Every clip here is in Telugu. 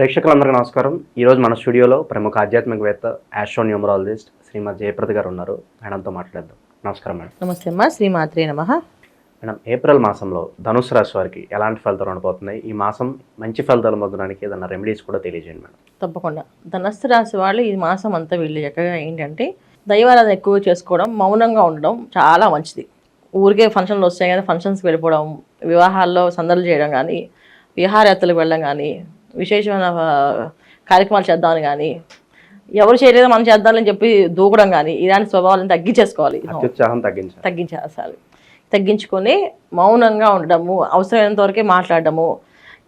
ప్రేక్షకులందరికీ నమస్కారం. ఈరోజు మన స్టూడియోలో ప్రముఖ ఆధ్యాత్మికవేత్త యాస్ట్రో న్యూమరాలజిస్ట్ శ్రీమతి జయప్రద గారు ఉన్నారు. మేడంతో మాట్లాడదాం. నమస్కారం మేడం. నమస్తే అమ్మా. శ్రీమాత్రే నమ. మేడం ఏప్రిల్ మాసంలో ధనుసు రాశి వారికి ఎలాంటి ఫలితాలు ఉండబోతున్నాయి? ఈ మాసం మంచి ఫలితాలు పొందడానికి ఏదైనా రెమెడీస్ కూడా తెలియజేయండి మేడం. తప్పకుండా. ధనస్సు రాశి వాళ్ళు ఈ మాసం అంతా వీళ్ళు చక్కగా ఏంటంటే దైవారాధన ఎక్కువ చేసుకోవడం మౌనంగా ఉండడం చాలా మంచిది. ఊరికే ఫంక్షన్లు వస్తాయి కానీ ఫంక్షన్స్కి వెళ్ళిపోవడం వివాహాల్లో సందర్లు చేయడం కానీ విహారయాత్రలకు వెళ్ళడం కానీ విశేషమైన కార్యక్రమాలు చేద్దామని కానీ ఎవరు చేయలేదో మనం చేద్దామని చెప్పి దూకడం కానీ ఇలాంటి స్వభావాలను తగ్గించేసుకోవాలి. తగ్గించేసాలి తగ్గించుకొని మౌనంగా ఉండడము అవసరమైనంత వరకే మాట్లాడడము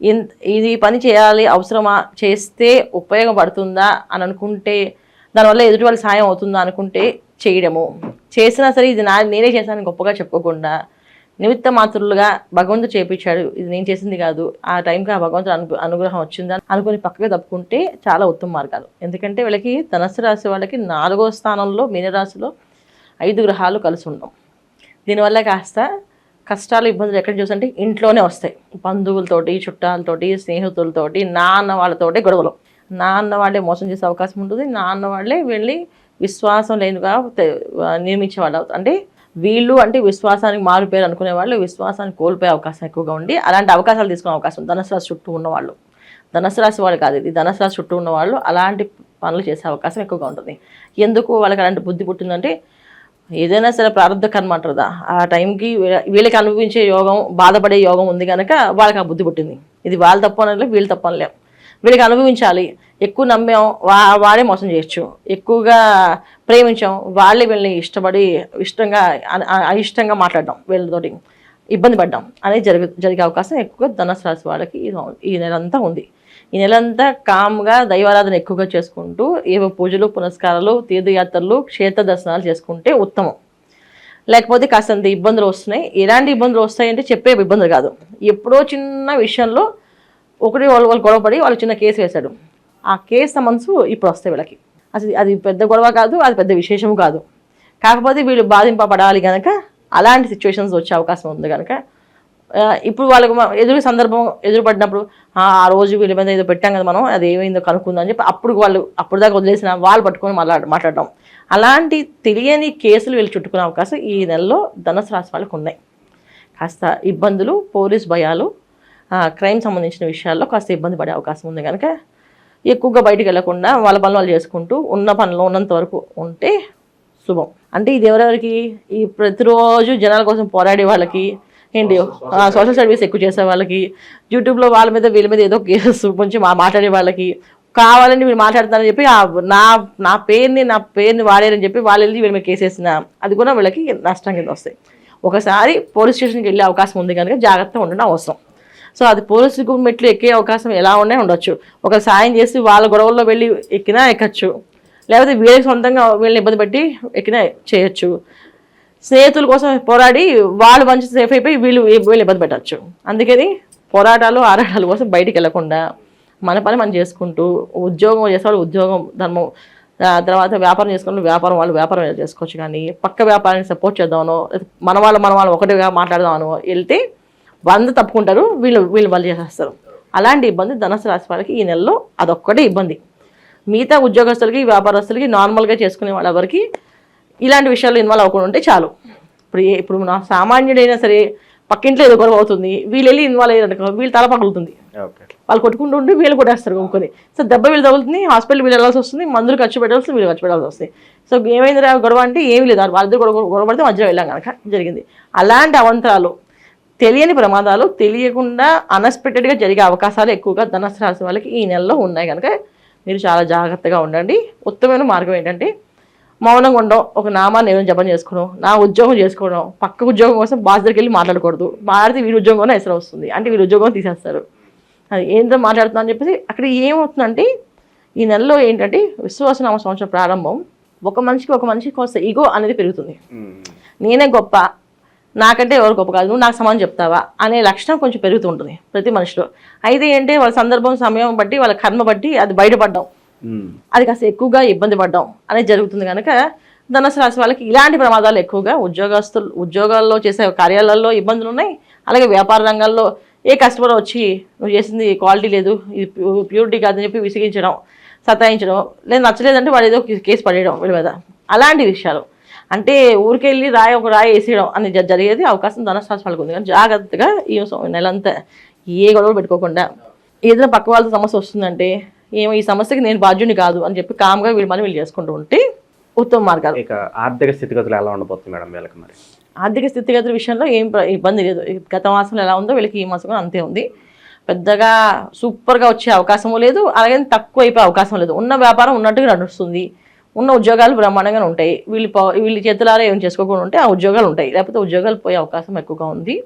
ఇన్- ఇది పని చేయాలి అవసరమా చేస్తే ఉపయోగపడుతుందా అని అనుకుంటే దానివల్ల ఎదుటి వాళ్ళకి సాయం అవుతుందా అనుకుంటే చేయడము. చేసినా సరే ఇది నా నేనే చేశాను గొప్పగా చెప్పుకోకుండా నిమిత్త మాత్రులుగా భగవంతుడు చేపించాడు. ఇది నేను చేసింది కాదు. ఆ టైంకి ఆ భగవంతుడు అను అనుగ్రహం వచ్చిందా అనుకుని పక్కగా తప్పుకుంటే చాలా ఉత్తమ మార్గాలు. ఎందుకంటే వీళ్ళకి ధనస్సు రాశి వాళ్ళకి నాలుగో స్థానంలో మీనరాశిలో ఐదు గ్రహాలు కలిసి ఉండవు. దీనివల్ల కాస్త కష్టాలు ఇబ్బందులు ఎక్కడ చూసంటే ఇంట్లోనే వస్తాయి. బంధువులతోటి చుట్టాలతోటి స్నేహితులతోటి నాన్న వాళ్ళతోటి గొడవలు. నాన్న వాళ్ళే మోసం చేసే అవకాశం ఉంటుంది. నాన్న వాళ్ళే వెళ్ళి విశ్వాసం లేనిగా తె- నియమించే వాళ్ళు అవుతారు అంటే వీళ్ళు అంటే విశ్వాసానికి మారిపోయారు అనుకునే వాళ్ళు విశ్వాసాన్ని కోల్పోయే అవకాశం ఎక్కువగా ఉండి అలాంటి అవకాశాలు తీసుకునే అవకాశం ఉంది. ధనుసు రాశి చుట్టూ ఉన్నవాళ్ళు ధనుసు రాశి వాళ్ళు కాదు ఇది. ధనుసు రాశి చుట్టూ ఉన్నవాళ్ళు అలాంటి పనులు చేసే అవకాశం ఎక్కువగా ఉంటుంది. ఎందుకు వాళ్ళకి అలాంటి బుద్ధి పుట్టిందంటే ఏదైనా సరే ప్రారంభ కర్మ అంటారు ఆ టైంకి వీళ్ళకి అనుభవించే యోగం బాధపడే యోగం ఉంది కనుక వాళ్ళకి ఆ బుద్ధి పుట్టింది. ఇది వాళ్ళ తప్పనలేదు వీళ్ళు తప్పనలేం వీళ్ళకి అనుభవించాలి. ఎక్కువ నమ్మాం వా వాడే మోసం చేయొచ్చు. ఎక్కువగా ప్రేమించాం వాళ్ళే వీళ్ళని ఇష్టపడి ఇష్టంగా అయిష్టంగా మాట్లాడడం వీళ్ళతోటి. ఇబ్బంది పడ్డాం. అనేది జరిగే జరిగే అవకాశం ఎక్కువగా ధనుసు రాశి వాళ్ళకి ఈ నెల అంతా ఉంది. ఈ నెలంతా కామ్గా దైవారాధన ఎక్కువగా చేసుకుంటూ ఏవో పూజలు పునస్కారాలు తీర్థయాత్రలు క్షేత్ర దర్శనాలు చేసుకుంటే ఉత్తమం. లేకపోతే కాస్తంత ఇబ్బందులు వస్తున్నాయి. ఎలాంటి ఇబ్బందులు వస్తాయంటే చెప్పే ఇబ్బందులు కాదు. ఎప్పుడో చిన్న విషయంలో ఒకటి వాళ్ళు వాళ్ళు గొడవపడి వాళ్ళు చిన్న కేసు వేశాడు. ఆ కేసు సమన్సు ఇప్పుడు వస్తాయి వీళ్ళకి. అసలు అది పెద్ద గొడవ కాదు అది పెద్ద విశేషము కాదు. కాకపోతే వీళ్ళు బాధింపబడాలి కనుక అలాంటి సిచ్యువేషన్స్ వచ్చే అవకాశం ఉంది కనుక ఇప్పుడు వాళ్ళకి ఎదురు సందర్భం ఎదురుపడినప్పుడు "ఆ, రోజు వీళ్ళ మీద ఏదో పెట్టాం కదా మనం అది ఏమైందో కనుక్కుందాం అని చెప్పి అప్పుడు వాళ్ళు అప్పుడు దాకా వదిలేసిన వాళ్ళు పట్టుకొని మళ్ళా మాట్లాడడం. అలాంటి తెలియని కేసులు వీళ్ళు చుట్టుకునే అవకాశం ఈ నెలలో ధనుసు రాశి వాళ్ళకు ఉన్నాయి. కాస్త ఇబ్బందులు పోలీస్ భయాలు క్రైమ్ సంబంధించిన విషయాల్లో కాస్త ఇబ్బంది పడే అవకాశం ఉంది కనుక ఎక్కువగా బయటికి వెళ్ళకుండా వాళ్ళ పనులు వాళ్ళు చేసుకుంటూ ఉన్న పనిలో ఉన్నంత వరకు ఉంటే శుభం. అంటే ఇది ఎవరెవరికి? ఈ ప్రతిరోజు జనాల కోసం పోరాడే వాళ్ళకి ఏంటి? సోషల్ సర్వీస్ ఎక్కువ చేసే వాళ్ళకి యూట్యూబ్లో వాళ్ళ మీద వీళ్ళ మీద ఏదో కేసెస్ కొంచెం మా మాట్లాడే వాళ్ళకి కావాలని మీరు మాట్లాడుతున్నారని చెప్పి నా నా పేరుని నా పేరుని వాడారని చెప్పి వాళ్ళు వెళ్ళి వీళ్ళ మీద కేసేసిన అది కూడా వీళ్ళకి నష్టం కింద వస్తాయి. ఒకసారి పోలీస్ స్టేషన్కి వెళ్ళే అవకాశం ఉంది కనుక జాగ్రత్తగా ఉండడం అవసరం. సో అది పోలీసు మెట్లు ఎక్కే అవకాశం ఎలా ఉన్నా ఉండొచ్చు. ఒక సాయం చేసి వాళ్ళ గొడవల్లో వెళ్ళి ఎక్కినా ఎక్కచ్చు. లేకపోతే వీళ్ళకి సొంతంగా వీళ్ళని ఇబ్బంది పెట్టి ఎక్కినా చేయొచ్చు. స్నేహితుల కోసం పోరాడి వాళ్ళు మంచి సేఫ్ అయిపోయి వీళ్ళు వీళ్ళు ఇబ్బంది పెట్టచ్చు. అందుకని పోరాటాలు ఆరాటాల కోసం బయటికి వెళ్ళకుండా మన పని మనం చేసుకుంటూ ఉద్యోగం చేసేవాళ్ళు ఉద్యోగం ధర్మం ఆ తర్వాత వ్యాపారం చేసుకున్న వ్యాపారం వాళ్ళు వ్యాపారం చేసుకోవచ్చు కానీ పక్క వ్యాపారాన్ని సపోర్ట్ చేద్దామనో మన వాళ్ళు మన వాళ్ళు ఒకటిగా మాట్లాడదామనో వెళ్తే వంద తప్పుకుంటారు వీళ్ళు వీళ్ళు వాళ్ళు చేసేస్తారు. అలాంటి ఇబ్బంది ధనుసు రాశి వాళ్ళకి ఈ నెలలో అదొక్కటే ఇబ్బంది. మిగతా ఉద్యోగస్తులకి వ్యాపారస్తులకి నార్మల్గా చేసుకునే వాళ్ళెవరికి ఇలాంటి విషయాల్లో ఇన్వాల్వ్ అవ్వకుండా ఉంటే చాలు. ఇప్పుడు ఏ- ఇప్పుడు నా సామాన్యుడైనా సరే పక్కింట్లో ఏదో గొడవ అవుతుంది వీళ్ళు వెళ్ళి ఇన్వాల్వ్ అయ్యారనుకో వీళ్ళు తల పగులుతుంది. వాళ్ళు కొట్టుకుంటూ ఉండి వీళ్ళు కొట్టేస్తారు కొనుక్కొని సో దెబ్బ వీళ్ళు తగులుతుంది హాస్పిటల్ వీళ్ళు వెళ్ళాల్సి వస్తుంది మందులు ఖర్చు పెట్టాల్సి వీళ్ళు ఖర్చు పెట్టాల్సి వస్తుంది. సో ఏమైంది గొడవ అంటే ఏమీ లేదు. వాళ్ళిద్దరు గొడవ గొడవ పడితే మధ్యలో వెళ్ళాం కనుక జరిగింది. అలాంటి అవంతరాలు తెలియని ప్రమాదాలు తెలియకుండా అన్ఎక్స్పెక్టెడ్గా జరిగే అవకాశాలు ఎక్కువగా ధనస్సు రాశి వాళ్ళకి ఈ నెలలో ఉన్నాయి కనుక మీరు చాలా జాగ్రత్తగా ఉండండి. ఉత్తమైన మార్గం ఏంటంటే మౌనంగా ఉండడం ఒక నామాన్ని ఏమైనా జపం చేసుకోవడం నా ఉద్యోగం చేసుకోవడం పక్క ఉద్యోగం కోసం బాస్ దగ్గరికి వెళ్ళి మాట్లాడకూడదు. మాట్లాడితే వీడి ఉద్యోగంలో ఎసరు వస్తుంది. అంటే వీడి ఉద్యోగం తీసేస్తారు. అది ఏంటో మాట్లాడుతున్నా అని చెప్పేసి అక్కడ ఏమవుతుందంటే ఈ నెలలో ఏంటంటే విశ్వాసనామ సంవత్సరం ప్రారంభం ఒక మనిషికి ఒక మనిషికి కోసం ఈగో అనేది పెరుగుతుంది. నేనే గొప్ప నాకంటే ఎవరు గొప్ప కాదు నువ్వు నాకు సమానం చెప్తావా అనే లక్షణం కొంచెం పెరుగుతుంటుంది ప్రతి మనిషిలో. అయితే ఏంటి వాళ్ళ సందర్భం సమయం బట్టి వాళ్ళ కర్మ బట్టి అది బయటపడ్డాం. అది కాస్త ఎక్కువగా ఇబ్బంది పడ్డాం అనేది జరుగుతుంది కనుక ధనుసు రాశి వాళ్ళకి ఇలాంటి ప్రమాదాలు ఎక్కువగా ఉద్యోగస్తులు ఉద్యోగాల్లో చేసే కార్యాలయాల్లో ఇబ్బందులు ఉన్నాయి. అలాగే వ్యాపార రంగాల్లో ఏ కస్టమర్ వచ్చి నువ్వు చేసింది క్వాలిటీ లేదు ఇది ప్యూరిటీ కాదని చెప్పి విసిగించడం సతాయించడం లేదు నచ్చలేదంటే వాడు ఏదో కేసు పడేయడం వీళ్ళ మీద. అలాంటి విషయాలు. అంటే ఊరికెళ్ళి రాయి ఒక రాయి వేసేయడం అని జ- జరిగేది. అవకాశం ధనశాస్త్ర వాళ్ళకు ఉంది. కానీ జాగ్రత్తగా ఈ నెలంతా ఏ గొడవలు పెట్టుకోకుండా ఏదైనా పక్క వాళ్ళతో సమస్య వస్తుందంటే ఏమో ఈ సమస్యకి నేను బాధ్యుని కాదు అని చెప్పి కామ్గా వీళ్ళు మనం వీళ్ళు చేసుకుంటూ ఉంటే ఉత్తమ మార్గాలు. ఇక ఆర్థిక స్థితిగతులు ఎలా ఉండబోతుంది మేడం వీళ్ళకి మరి? ఆర్థిక స్థితిగతుల విషయంలో ఏం ఇబ్బంది లేదు. గత మాసంలో ఎలా ఉందో వీళ్ళకి ఈ మాసం కూడా అంతే ఉంది. పెద్దగా సూపర్గా వచ్చే అవకాశము లేదు. అలాగే తక్కువ అయిపోయే అవకాశం లేదు. ఉన్న వ్యాపారం ఉన్నట్టుగా నడుస్తుంది. ఉన్న ఉద్యోగాలు బ్రహ్మాండంగా ఉంటాయి. వీళ్ళు ప- వీళ్ళ చేతులారా ఏం చేసుకోకుండా ఉంటే ఆ ఉద్యోగాలు ఉంటాయి. లేకపోతే ఉద్యోగాలు పోయే అవకాశం ఎక్కువగా ఉంది.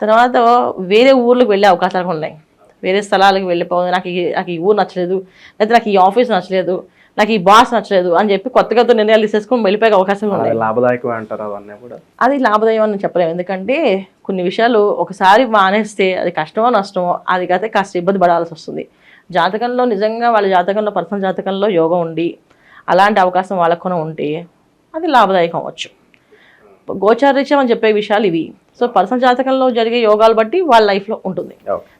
తర్వాత వేరే ఊర్లకు వెళ్ళే అవకాశాలు ఉన్నాయి. వేరే స్థలాలకు వెళ్ళిపోతుంది నాకు ఈ నాకు ఈ ఊరు నచ్చలేదు. లేకపోతే నాకు ఈ ఆఫీస్ నచ్చలేదు. నాకు ఈ బాస్ నచ్చలేదు అని చెప్పి కొత్త కొత్త నిర్ణయాలు తీసేసుకొని వెళ్ళిపోయే అవకాశం ఉన్నాయి లాభదాయకం అంటారు అవన్నీ కూడా. అది లాభదాయం అని చెప్పలేము ఎందుకంటే కొన్ని విషయాలు ఒకసారి మానేస్తే అది కష్టమో నష్టమో అది కాకపోతే కాస్త ఇబ్బంది పడాల్సి వస్తుంది. జాతకంలో నిజంగా వాళ్ళ జాతకంలో పర్సనల్ జాతకంలో యోగం ఉండి అలాంటి అవకాశం వాళ్ళకు కూడా ఉంటే అది లాభదాయకం అవ్వచ్చు గోచారీత్యం అని చెప్పే విషయాలు ఇవి. సో పర్సనల్ జాతకంలో జరిగే యోగాలు బట్టి వాళ్ళ లైఫ్లో ఉంటుంది.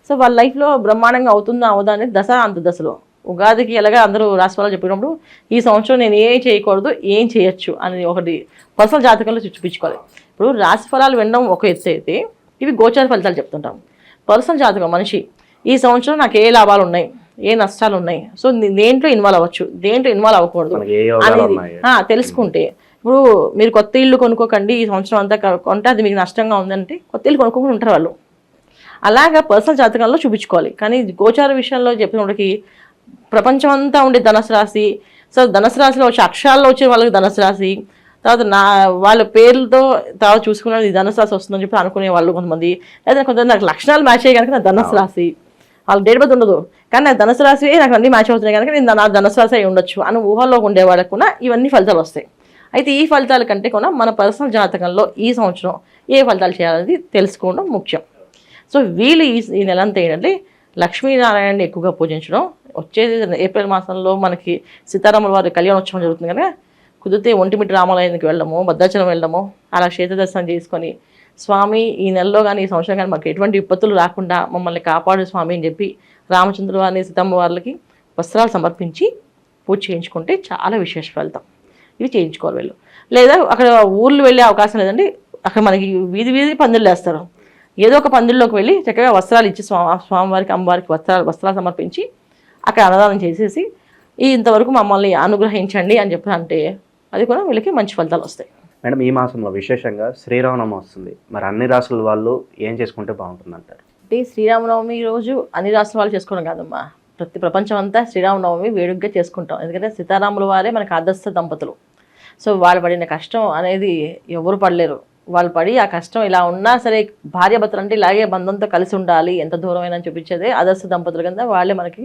సో వాళ్ళ లైఫ్లో బ్రహ్మాండంగా అవుతుందా అవదా అనేది దశ అంత దశలో. ఉగాదికి ఎలాగా అందరూ రాష్ట్రాలు చెప్పినప్పుడు ఈ సంవత్సరం నేను ఏం చేయకూడదు ఏం చేయొచ్చు అని ఒకటి పర్సనల్ జాతకంలో చూపించుకోవాలి. ఇప్పుడు రాశి ఫలాలు వినడం ఒక ఎత్తు అయితే ఇవి గోచార ఫలితాలు చెప్తుంటాం. పర్సనల్ జాతకం మనిషి ఈ సంవత్సరం నాకు ఏ లాభాలు ఉన్నాయి? ఏ నష్టాలు ఉన్నాయి? సో దేంట్లో ఇన్వాల్వ్ అవ్వచ్చు? దేంట్లో ఇన్వాల్వ్ అవ్వకూడదు? అనేది తెలుసుకుంటే. ఇప్పుడు మీరు కొత్త ఇల్లు కొనుక్కోకండి ఈ సంవత్సరం అంతా కొంటే అది మీకు నష్టంగా ఉందంటే కొత్త ఇల్లు కొనుక్కోకుండా ఉంటారు వాళ్ళు. అలాగా పర్సనల్ జాతకంలో చూపించుకోవాలి. కానీ గోచార విషయంలో చెప్పినప్పటికి ప్రపంచం అంతా ఉండే ధనుసు రాశి సో ధనుసు రాశిలో వచ్చే అక్షరాల్లో వచ్చే వాళ్ళకి ధనుసు రాశి తర్వాత నా వాళ్ళ పేర్లతో తర్వాత చూసుకున్నది ధనుసు రాశి వస్తుందని చెప్పి అనుకునే వాళ్ళు కొంతమంది. లేదా కొంతమంది నాకు లక్షణాలు మ్యాచ్ అయ్యి కనుక నా ధనుసు రాశి. వాళ్ళ డేట్ బర్త్ ఉండదు. కానీ నాకు ధనుసు రాశి నాకు అన్ని మ్యాచ్ అవుతున్నాయి కనుక నేను నా ధనుసు రాశి అయి ఉండొచ్చు అని ఊహల్లో ఉండే వాళ్ళకు కూడా ఇవన్నీ ఫలితాలు వస్తాయి. అయితే ఈ ఫలితాల కంటే కూడా మన పర్సనల్ జాతకంలో ఈ సంవత్సరం ఏ ఫలితాలు చేయాలనేది తెలుసుకోవడం ముఖ్యం. సో వీళ్ళు ఈ ఈ నెల అంతా ఏంటంటే లక్ష్మీనారాయణని ఎక్కువగా పూజించడం. వచ్చేది ఏప్రిల్ మాసంలో మనకి సీతారాముల వారి కళ్యాణోత్సవం జరుగుతుంది కనుక కుదిరితే ఒంటిమిటి రామాలయానికి వెళ్ళడము భద్రాచలం వెళ్ళడము అలా క్షేత్ర దర్శనం చేసుకొని స్వామి ఈ నెలలో కానీ ఈ సంవత్సరం కానీ మాకు ఎటువంటి విపత్తులు రాకుండా మమ్మల్ని కాపాడు స్వామి అని చెప్పి రామచంద్రుడు వారిని సీతమ్మ వారికి వస్త్రాలు సమర్పించి పూజ చేయించుకుంటే చాలా విశేష ఫలితం. ఇవి చేయించుకోవాలి వీళ్ళు. లేదా అక్కడ ఊర్లు వెళ్ళే అవకాశం లేదండి. అక్కడ మనకి వీధి వీధి పందిళ్ళు వేస్తారు ఏదో ఒక పందిళ్ళలోకి వెళ్ళి చక్కగా వస్త్రాలు ఇచ్చి స్వామి స్వామివారికి అమ్మవారికి వస్త్రాలు వస్త్రాలు సమర్పించి అక్కడ అన్నదానం చేసేసి ఇంతవరకు మమ్మల్ని అనుగ్రహించండి అని చెప్పి అంటే అది కూడా వీళ్ళకి మంచి ఫలితాలు వస్తాయి. మేడం ఈ మాసంలో విశేషంగా శ్రీరామనవమి వస్తుంది. మరి అన్ని రాసుల వాళ్ళు ఏం చేసుకుంటే బాగుంటుంది అంటారు అంటే శ్రీరామనవమి రోజు అన్ని రాసుల వాళ్ళు చేసుకోవడం కాదమ్మా. ప్రతి ప్రపంచం అంతా శ్రీరామనవమి వేడుకగా చేసుకుంటాం. ఎందుకంటే సీతారాముల వారే మనకు ఆదర్శ దంపతులు. సో వాళ్ళు పడిన కష్టం అనేది ఎవరు పడలేరు. వాళ్ళు పడి ఆ కష్టం ఇలా ఉన్నా సరే భార్యాభర్తలు అంటే ఇలాగే బంధంతో కలిసి ఉండాలి. ఎంత దూరమైనా చూపించేదే ఆదర్శ దంపతులు కింద వాళ్ళే మనకి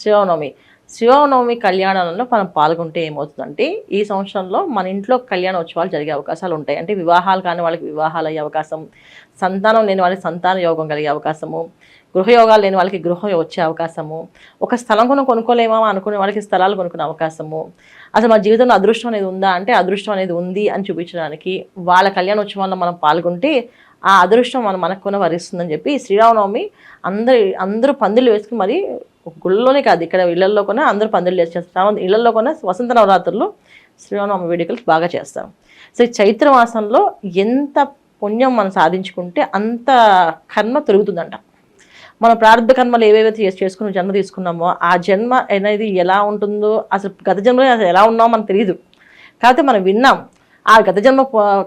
శ్రీరామనవమి. శ్రీరామనవమి కళ్యాణంలో మనం పాల్గొంటే ఏమవుతుందంటే ఈ సంవత్సరంలో మన ఇంట్లో కళ్యాణోత్సవాలు జరిగే అవకాశాలు ఉంటాయి. అంటే వివాహాలు కాని వాళ్ళకి వివాహాలు అయ్యే అవకాశం సంతానం లేని వాళ్ళకి సంతాన యోగం కలిగే అవకాశము గృహయోగాలు లేని వాళ్ళకి గృహం వచ్చే అవకాశము ఒక స్థలం కొను కొనుక్కోలేమా అనుకునే వాళ్ళకి స్థలాలు కొనుక్కునే అవకాశము. అసలు మన జీవితంలో అదృష్టం అనేది ఉందా? అంటే అదృష్టం అనేది ఉంది అని చూపించడానికి వాళ్ళ కళ్యాణోత్సవాల్లో మనం పాల్గొంటే ఆ అదృష్టం మనం మనకు కూడా వరిస్తుందని చెప్పి శ్రీరామనవమి అందరి అందరూ పందులు వేసుకుని మరి గుళ్ళలోనే కాదు ఇక్కడ ఇళ్ళలో కూడా అందరూ పందిళ్ళు వేసి చేస్తారు. ఇళ్ళలో కూడా వసంత నవరాత్రులు శ్రీరామనవమి వేడుకలు బాగా చేస్తాం సో చైత్ర మాసంలో ఎంత పుణ్యం మనం సాధించుకుంటే అంత కర్మ తొలుగుతుందంట. మన ప్రారంభ కర్మలు ఏవేవైతే చేసి చేసుకుని జన్మ తీసుకున్నామో ఆ జన్మ అనేది ఎలా ఉంటుందో అసలు గత జన్మలో అసలు ఎలా ఉన్నామో మనకు తెలియదు కాకపోతే మనం విన్నాం ఆ గత జన్మ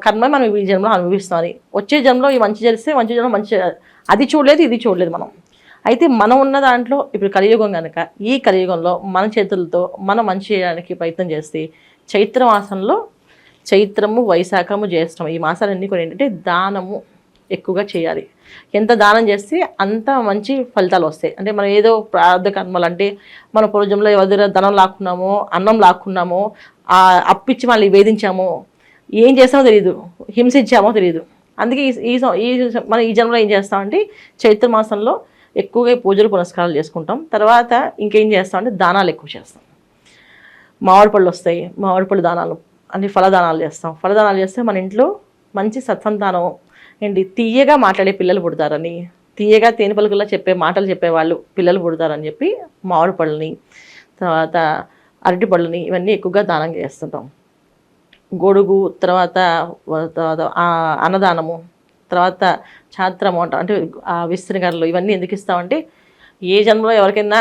కర్మ మనం ఈ జన్మలో అనుభవిస్తాం వచ్చే జన్మలో ఈ మంచి చేస్తే మంచి జన్మ మంచి అది చూడలేదు ఇది చూడలేదు మనం. అయితే మనం ఉన్న దాంట్లో ఇప్పుడు కలియుగం కనుక ఈ కలియుగంలో మన చేతులతో మనం మంచి చేయడానికి ప్రయత్నం చేస్తే చైత్ర మాసంలో చైత్రము వైశాఖము జ్యేష్టము ఈ మాసాలన్నీ కూడా ఏంటంటే దానము ఎక్కువగా చేయాలి. ఎంత దానం చేస్తే అంత మంచి ఫలితాలు వస్తాయి. అంటే మనం ఏదో ప్రార్థ కర్మలు అంటే మన పూర్వజంలో ఎవరి దగ్గర ధనం లాక్కున్నామో అన్నం లాక్కున్నామో అప్పిచ్చి మళ్ళీ వేధించామో ఏం చేస్తామో తెలియదు హింసించామో తెలియదు అందుకే ఈ ఈ మన ఈ మనం ఈ జన్మలో ఏం చేస్తామంటే చైత్ర మాసంలో ఎక్కువగా పూజలు పునస్కారాలు చేసుకుంటాం. తర్వాత ఇంకేం చేస్తామంటే దానాలు ఎక్కువ చేస్తాం. మామిడి పళ్ళు వస్తాయి మామిడి పళ్ళు దానాలు అంటే ఫలదానాలు చేస్తాం. ఫలదానాలు చేస్తే మన ఇంట్లో మంచి సత్సంతానం ఏంటి? తీయగా మాట్లాడే పిల్లలు పుడతారని తీయగా తేనె పలుకుల్లో చెప్పే మాటలు చెప్పేవాళ్ళు పిల్లలు పుడతారని చెప్పి మామిడి పళ్ళని తర్వాత అరటి పళ్ళని ఇవన్నీ ఎక్కువగా దానం చేస్తుంటాం. గొడుగు తర్వాత తర్వాత అన్నదానము తర్వాత ఛాత్ర మోట అంటే ఆ విస్తృగరలు ఇవన్నీ ఎందుకు ఇస్తామంటే ఏ జన్మలో ఎవరికైనా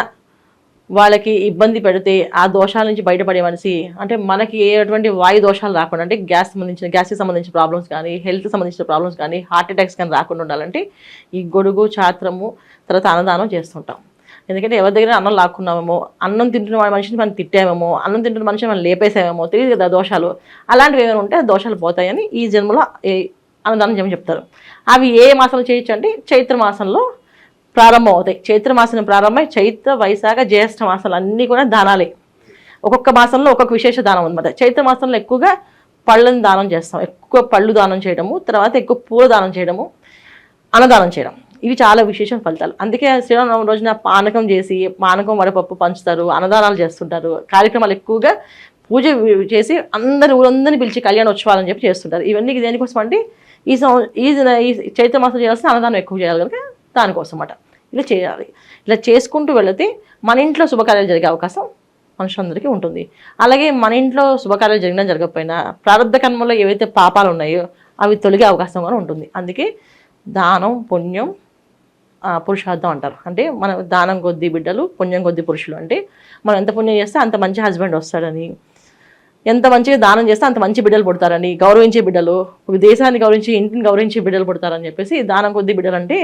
వాళ్ళకి ఇబ్బంది పెడితే ఆ దోషాల నుంచి బయటపడే మనిషి అంటే మనకి ఏటువంటి వాయు దోషాలు రాకుండా అంటే గ్యాస్ సంబంధించిన గ్యాస్కి సంబంధించిన ప్రాబ్లమ్స్ కానీ హెల్త్ సంబంధించిన ప్రాబ్లమ్స్ కానీ హార్ట్ అటాక్స్ కానీ రాకుండా ఉండాలంటే ఈ గొడుగు ఛాత్రము తర్వాత అన్నదానం చేస్తుంటాం. ఎందుకంటే ఎవరి దగ్గర అన్నం లాక్కున్నామేమో అన్నం తింటున్న వాడి మనిషిని మనం తిట్టామేమో అన్నం తింటున్న మనిషిని మనం లేపేసామేమో తెలియదు కదా దోషాలు. అలాంటివి ఏమైనా ఉంటే ఆ దోషాలు పోతాయని ఈ జన్మలో ఏ- అన్నదానం చేయమని చెప్తారు. అవి ఏ మాసంలో చేయొచ్చు అంటే చైత్ర మాసంలో ప్రారంభం అవుతాయి. చైత్ర మాసం ప్రారంభమై చైత్ర వైశాఖ జ్యేష్ఠ మాసాలు అన్నీ కూడా దానాలే. ఒక్కొక్క మాసంలో ఒక్కొక్క విశేష దానం అనమాట చైత్ర మాసంలో ఎక్కువగా పళ్ళని దానం చేస్తాం. ఎక్కువ పళ్ళు దానం చేయడము తర్వాత ఎక్కువ పూల దానం చేయడము అన్నదానం చేయడం. ఇవి చాలా విశేషం ఫలితాలు. అందుకే శ్రీరామనవమి రోజున పానకం చేసి పానకం వడపప్పు పంచుతారు అన్నదానాలు చేస్తుంటారు. కార్యక్రమాలు ఎక్కువగా పూజ చేసి అందరు ఊరందరిని పిలిచి కళ్యాణోత్సవాలని చెప్పి చేస్తుంటారు. ఇవన్నీ దేనికోసం అంటే ఈ సం ఈ ఈ చైత్ర మాసం చేయాల్సిన అన్నదానం ఎక్కువ చేయాలి కనుక దానికోసం అన్నమాట ఇలా చేయాలి. ఇలా చేసుకుంటూ వెళితే మన ఇంట్లో శుభకార్యాలు జరిగే అవకాశం మనుషులందరికీ ఉంటుంది. అలాగే మన ఇంట్లో శుభకార్యాలు జరిగినా జరగకపోయినా ప్రారంభ కర్మలో ఏవైతే పాపాలు ఉన్నాయో అవి తొలగే అవకాశం కూడా ఉంటుంది. అందుకే దానం పుణ్యం పురుషార్థం అంటారు. అంటే మన దానం కొద్ది బిడ్డలు పుణ్యం కొద్ది పురుషులు అంటే మనం ఎంత పుణ్యం చేస్తే అంత మంచి హస్బెండ్ వస్తాడని ఎంత మంచిగా దానం చేస్తే అంత మంచి బిడ్డలు పుడతారని గౌరవించే బిడ్డలు ఒక దేశాన్ని గౌరవించి ఇంటిని గౌరవించే బిడ్డలు పుడతారని చెప్పేసి దానం కొద్ది బిడ్డలు అంటే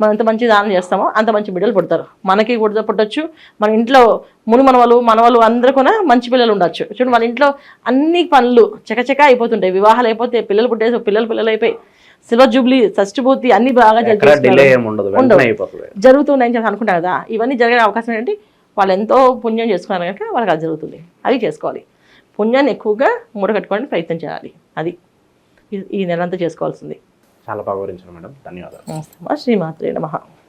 మనం ఎంత మంచి దానం చేస్తామో అంత మంచి బిడ్డలు పుడతారు. మనకి కూడా పుట్టచ్చు. మన ఇంట్లో ముని మనవలు మనవలు అందరూ కూడా మంచి పిల్లలు ఉండొచ్చు. చూడండి మన ఇంట్లో అన్ని పనులు చకచక అయిపోతుంటాయి. వివాహాలు అయిపోతే పిల్లలు పుట్టేసి పిల్లలు పిల్లలు అయిపోయి సిల్వర్ జూబ్లీ షష్టిపూర్తి అన్ని బాగా జరుగుతున్నాయని చెప్పి అనుకుంటారు కదా. ఇవన్నీ జరిగే అవకాశం ఏంటంటే వాళ్ళు ఎంతో పుణ్యం చేసుకున్నారు కనుక వాళ్ళకి అది జరుగుతుంది. అది చేసుకోవాలి. పుణ్యాన్ని ఎక్కువగా మూడగట్టుకోవడానికి ప్రయత్నం చేయాలి. అది. ఈ- నెలంతా చేసుకోవాల్సింది. చాలా బాగా వివరించారు మేడం. ధన్యవాదాలు. శ్రీమాత్రే నమః.